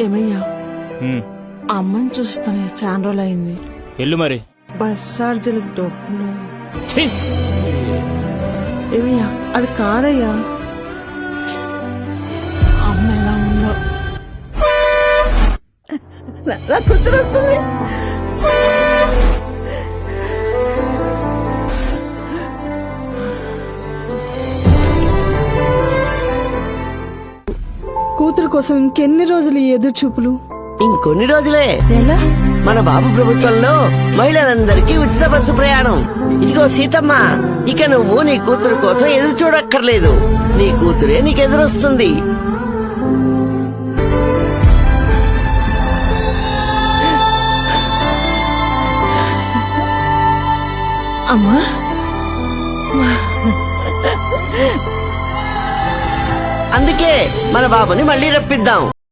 ఏమయ్యా? ఉమ్, అమ్మని చూస్తానే చాలా రోజులు అయింది ఎల్లు మరి? బస్ ఛార్జీలకు డబ్బులు. ఛీ! ఏమయ్యా? అది కాదయ్యా. అమ్మ ఎలా ఉందో. నా- నా కూతురు వస్తుంది. కూతురు కోసం ఇంకెన్ని రోజులు ఈ ఎదురు చూపులు ఇంకొన్ని రోజులే. ఎలా? మన బాబు ప్రభుత్వంలో మహిళలందరికీ ఉచిత బస్సు ప్రయాణం. ఇదిగో సీతమ్మ ఇక నువ్వు నీ కూతురు కోసం ఎదురు చూడక్కర్లేదు నీ కూతురే నీకు ఎదురొస్తుంది అమ్మా. అందుకే మన బాబుని మళ్ళీ రప్పిద్దాం.